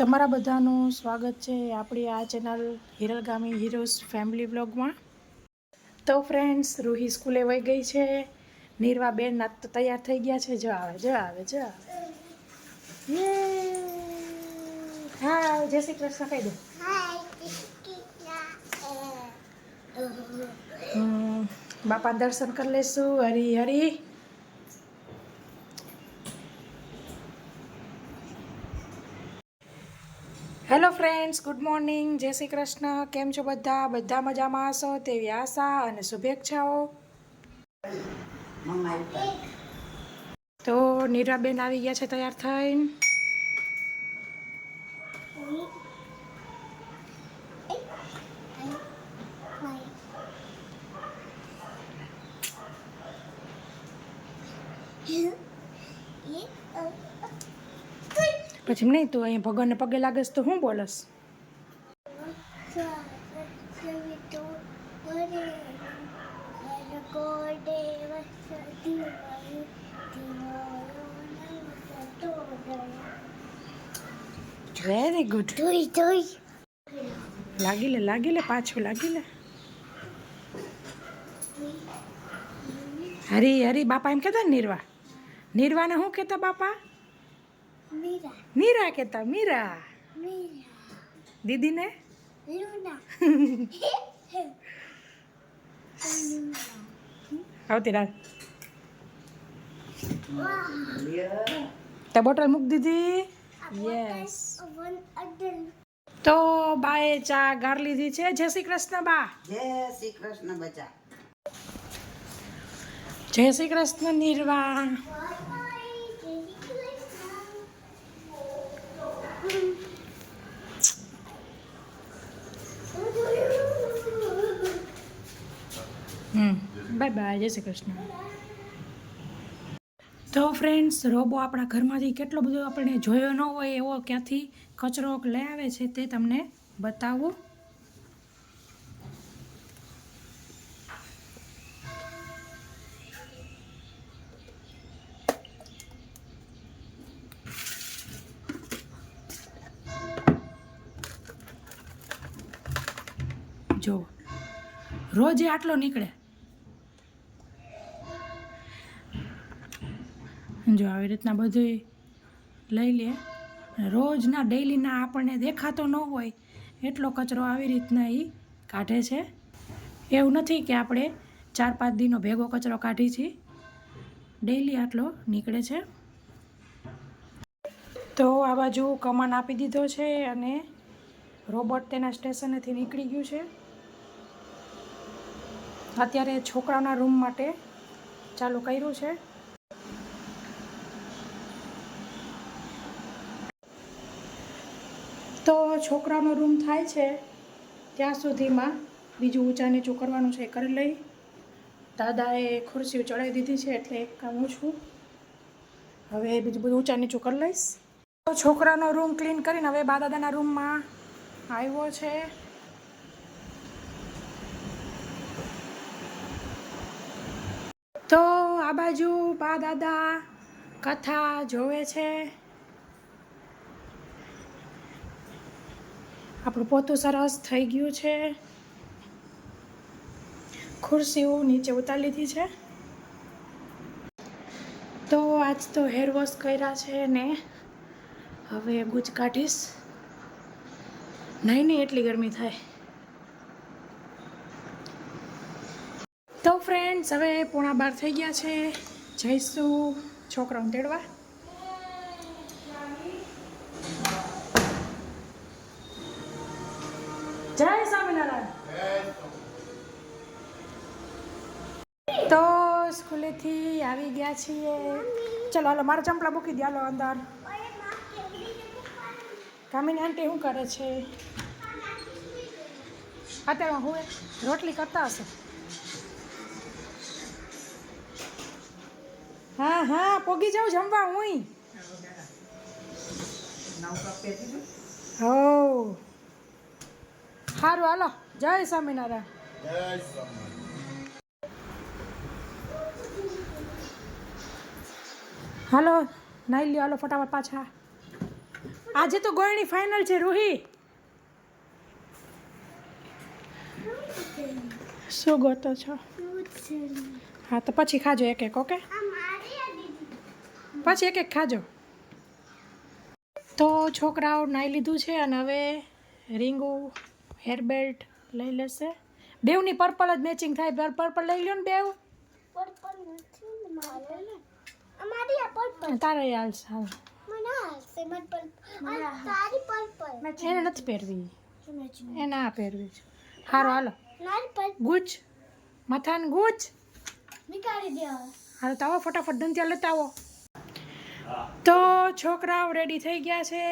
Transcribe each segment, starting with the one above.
તમારા બધાનું સ્વાગત છે આપણી આ ચેનલ હિરલગામી હીરોઝ ફેમિલી બ્લોગમાં તો ફ્રેન્ડ્સ રૂહી સ્કૂલે વહી ગઈ છે. નીરવા બેન ના તો તૈયાર થઈ ગયા છે. જો આવે જો આવે જો આવે! હા જય શ્રી કૃષ્ણ કહી દો. બાપા દર્શન કરી લેશું. Hari Hari. Hello friends good morning જય શ્રી કૃષ્ણ. કેમ છો બધા? બધા મજામાં હશો? તેવી આશા અને શુભેચ્છાઓ. તો નીરાબેન આવી ગયા છે તૈયાર થઈને. પછી નહીં તું અહીંયા ભગવાનને પગે લાગે તો હું બોલસ? વેરી ગુડ લાગી લે લાગી લે, પાછું લાગી લે. હરી હરી, બાપા એમ કહેતા ને નિર્વાને નીરવાને શું કહેતા બાપા? મીરા. કહેતા મીરા. દીદીને? આવતી રાત. તે બોટલ મૂક દીધી. યસ તો બાએ ચા ગાર લીધી છે. જય શ્રી કૃષ્ણ બા. જય શ્રી કૃષ્ણ બચા. જય શ્રી કૃષ્ણ નિર્વા બાય બાય, જય શ્રી કૃષ્ણ. તો ફ્રેન્ડ્સ રોબો આપણા ઘરમાંથી કેટલો બધો આપણે જોયો ન હોય એવો ક્યાંથી કચરો લઈ આવે છે તે તમને બતાવું. જો, રોજે આટલો નીકળે. જો આવી રીતના બધું લઈ લે. રોજના ડેઈલીના આપણને દેખાતો ન હોય, એટલો કચરો આવી રીતના એ કાઢે છે. એવું નથી કે આપણે ચાર પાંચ દિનનો ભેગો કચરો કાઢી છીએ. ડેઈલી આટલો નીકળે છે. તો આ બાજુ કમાન આપી દીધો છે અને રોબોટ તેના સ્ટેશનેથી નીકળી ગયું છે. અત્યારે છોકરાના રૂમ માટે ચાલુ કર્યું છે. તો છોકરાનો રૂમ થાય છે. ત્યાં સુધીમાં બીજું ઊંચા નીચું કરવાનું છે એ કરી લઈ. દાદાએ ખુરશીઓ ચડાવી દીધી છે એટલે એક કામ છું. હવે બીજું બધું ઊંચા નીચું કરી લઈશ. તો છોકરાનો રૂમ ક્લીન કરીને હવે બા દાદાના રૂમમાં આવ્યો છે. તો આ બાજુ બા દાદા કથા જોવે છે. આપણું પોતું સરસ થઈ ગયું છે. ખુરશીઓ નીચે ઉતારી લીધી છે. તો આજ તો હેર વોશ કર્યા છે ને. હવે ગુજ કાઢીશ. નહીં નહીં, એટલી ગરમી થાય. તો ફ્રેન્ડ્સ હવે પોણા બાર થઈ ગયા છે. જઈશું છોકરાઓને તેડવા. તો સ્કૂલેથી આવી ગયા છીએ. ચલો, હાલો, મારા ચંપલા મૂકી દે, હાલો, અંદર. કામિની આંટી શું કરે છે? અત્યારે હું રોટલી કરતા હશે. હા હા, પોગી જાઉં જમવા હું હો. સારું હાલો જય સ્વામિનારાયણ. હાલો, નાઈ લ્યો, હાલો, ફટાફટ પાછા. આજે તો ગોયણી ફાઇનલ છે, રૂહી. શું ગોતો છો? હા, તો પછી ખાજો એક એક, ઓકે? પછી એક એક ખાજો. તો છોકરાઓ નાહી લીધું છે અને હવે રીંગુ હેર બેલ્ટ લઈ લેશે. બેવની પર્પલ જ મેચિંગ થાય પર પર્પલ લઈ લ્યો ને બેવ અમારી આ પર્પલ. તારે હાલ હાલ. મને હાલશે મત પર્પલ. તારી પર્પલ. એને નથી પહેરવી. એને આ પહેરવી છે. સારું હાલો. ગુચ. મથાન ગુચ. નીકાળી દેવા હાલો તાવો ફટાફટ દંત્યા લેતા આવો. તો છોકરાઓ રેડી થઈ ગયા છે.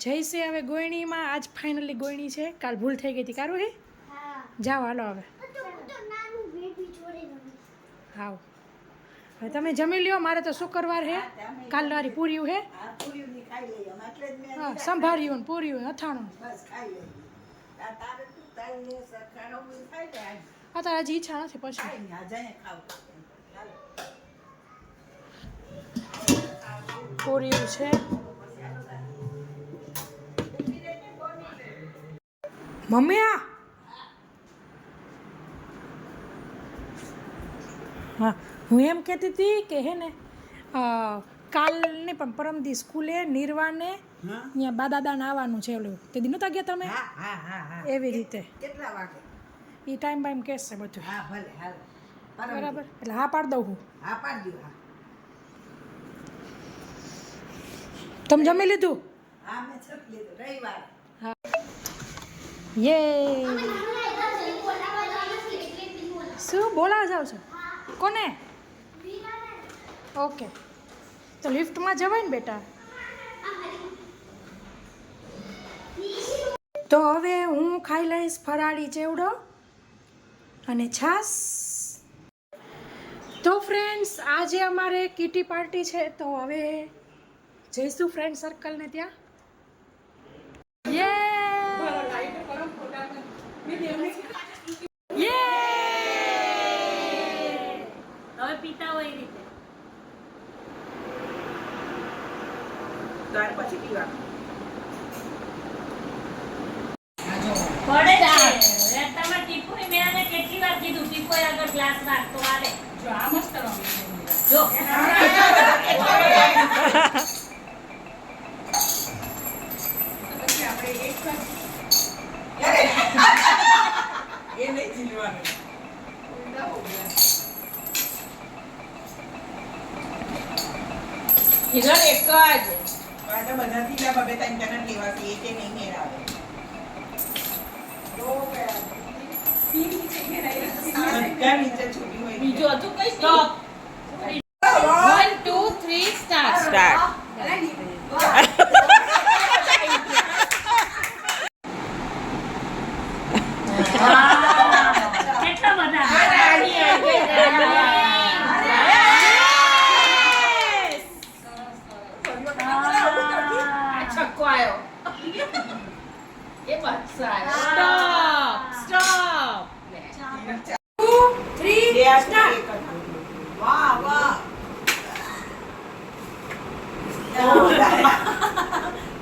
જઈશે હવે ગોયણીમાં. આજ ફાઇનલી ગોયણી છે. કાલ ભૂલ થઈ ગઈ હતી. કારું હે? જાઓ હાલો હવે. હાવ હવે તમે જમી લ્યો મારે તો શુક્રવાર હે. કાલ વારી પૂર્યું હે. હા સંભાળ્યું ને પૂર્યું અથાણું. અત્યારે હજી ઈચ્છા નથી પછી. પૂર્યું છે. મમ્મી આ. હા. હું એમ કહેતી હતી કે હે ને કાલને કાલ ને પણ પરમદી સ્કૂલે નિર્વાને હા? અહીંયા બાદાદાને આવવાનું છે ઓલું. તે દી નહોતા ગયા તમે? હા હા હા હા. એવી રીતે. કેટલા વાગે? એ ટાઈમ બાઈમ કહેશે બધું. હા ભલે હાલ. બરાબર. એટલે હા પાડ દઉં હું. હા પાડ દઉં હા. તમે જમી લીધું? હા મેં જમી લીધું. રવિવાર. યે. શું? બોલાવા જાવ છો? કોને? ઓકે. તો લિફ્ટમાં જવાય ને બેટા? તો હવે હું ખાઈ લઈશ ફરાળી ચેવડો અને છાસ તો ફ્રેન્ડ્સ આજે અમારે કીટી પાર્ટી છે, તો હવે જઈશું ફ્રેન્ડ સર્કલને ત્યાં. યે હવે પીતા હોય એ રીતે ત્યાર પછી પીવાનું પડે છે. રે બધાથી ટીપુ મેં આને કેટલી વાર કીધું ટીપુ આગળ ગ્લાસ રાખ તો આવે જો આ મસ્ત રમી જો એ નહીં જીલવાનું હિરણ એક જ પાછા બધા ઢીલા બબે ત્રણ જણા લેવાથી એક એ નહીં મેળ આવે બીજું હતું કઈ stop one two three start start કેટલા બધા છક્કો આવ્યો એ પાછો આવ્યો સ્ટોપ સ્ટોપ થ્રી વાહ વાહ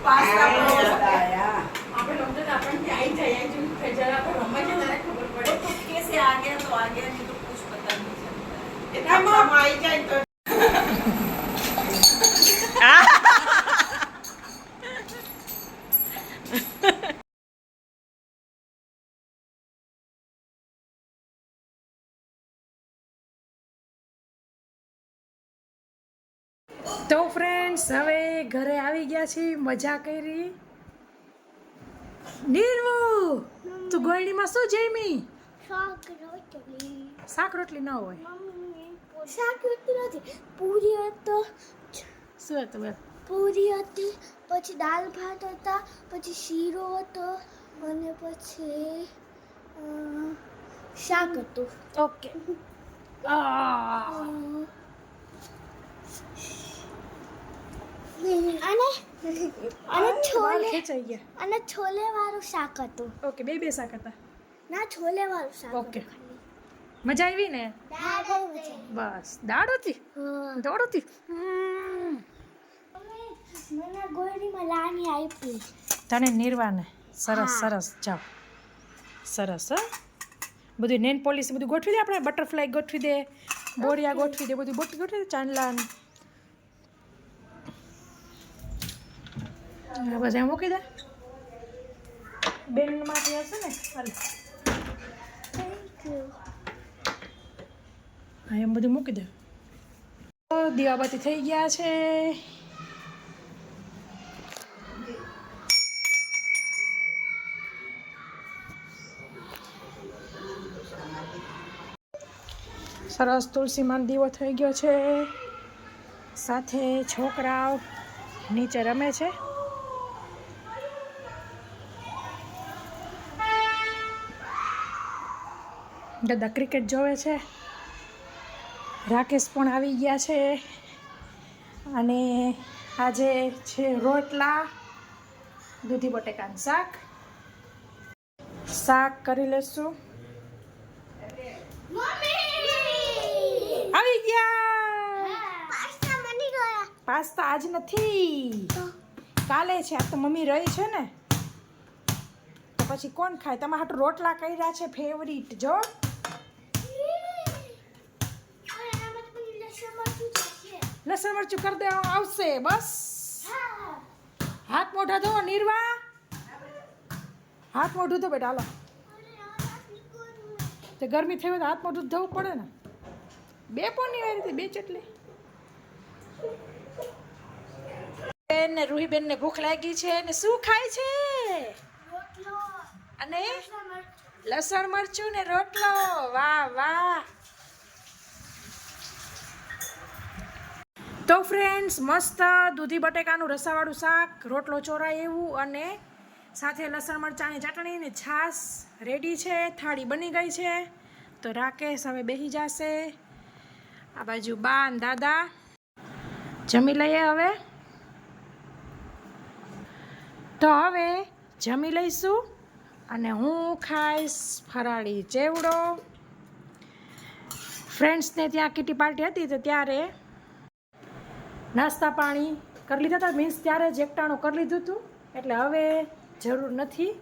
પાસ્તા આપણે રમતા આપણને આવી જાય આવી જરા પર રમે છે તને ખબર પડે. કે સે આ ગયા તો આ ગયા નહીં તો પૂછ પતા નહીં એમાં આવી જાય તો તો ફ્રેન્ડ્સ હવે ઘરે આવી ગયા છીએ મજા કરી. નીરુ તું ગોળણીમાં શું જમી? શાક રોટલી. શાક રોટલી ન હોય. શાક રોટલી નથી. પૂરી હતો. શું હતું પૂરી હતી પછી દાલ ભાત હતા પછી શીરો હતો અને પછી શાક હતું. ઓકે. આ. અને અને છોલે અને છોલે વાળું શાક હતું. ઓકે બે બે શાક હતા. ના છોલે વાળું શાક ઓકે. મજા આવી ને? બસ. દાળ હતી. દોડ હતી? મને ગોળીમાં લાની આપી. તને નિર્વાને. સરસ સરસ. જાઓ. સરસ હો. બધું નેન પોલિસ બધું ગોઠવી દે આપણે? બટરફ્લાય ગોઠવી દે બોરિયા ગોઠવી દે બધું ગોઠવી ગોઠવી દે ચાંદલા ને. આ બધા મૂકી દે. બેનમાંથી હશે ને. હા એમ બધું મૂકી દે. દીવાબત્તી થઈ ગયા છે. સરસ તુલસીમાં દીવો થઈ ગયો છે. સાથે છોકરાઓ નીચે રમે છે. દાદા ક્રિકેટ જોવે છે. રાકેશ પણ આવી ગયા છે. અને આજે છે રોટલા દૂધી બટેકાનું શાક. શાક કરી લેશું. આવી ગયા. પાસ્તા આજ નથી. કાલે છે આ તો મમ્મી રહી છે ને. તો પછી કોણ ખાય? તમારા હાટું રોટલા કર્યા છે ફેવરિટ જો. લસણ મરચું કરી દેવા આવશે બસ. હાથ મોઢા ધો નિર્વા. હાથ મોઢું તો બેટા હાલો. તે ગરમી થઈ હોય તો હાથ મોઢું ધોવું પડે ને. બે પણ નહીં આવી બે ચટલી. બેન ને રૂહીબેન ને ભૂખ લાગી છે ને શું ખાય છે? અને લસણ મરચું ને રોટલો. વાહ વાહ. તો ફ્રેન્ડ્સ મસ્ત દૂધી બટેકાનું રસાવાળું શાક, રોટલો ચોરાય એવું અને સાથે લસણ, મરચાંની ચટણી ને છાશ રેડી છે, થાળી બની ગઈ છે. તો રાકેશ હવે બેસી જશે. આ બાજુ બા ને દાદા. જમી લઈએ હવે. તો હવે જમી લઈશું અને હું ખાઈશ ફરાળી ચેવડો. ફ્રેન્ડ્સને ત્યાં કિટી પાર્ટી હતી તો ત્યારે નાસ્તા પાણી કરી લીધા હતા. મીન્સ ત્યારે જ એકટાણું કરી લીધું હતું. એટલે હવે જરૂર નથી.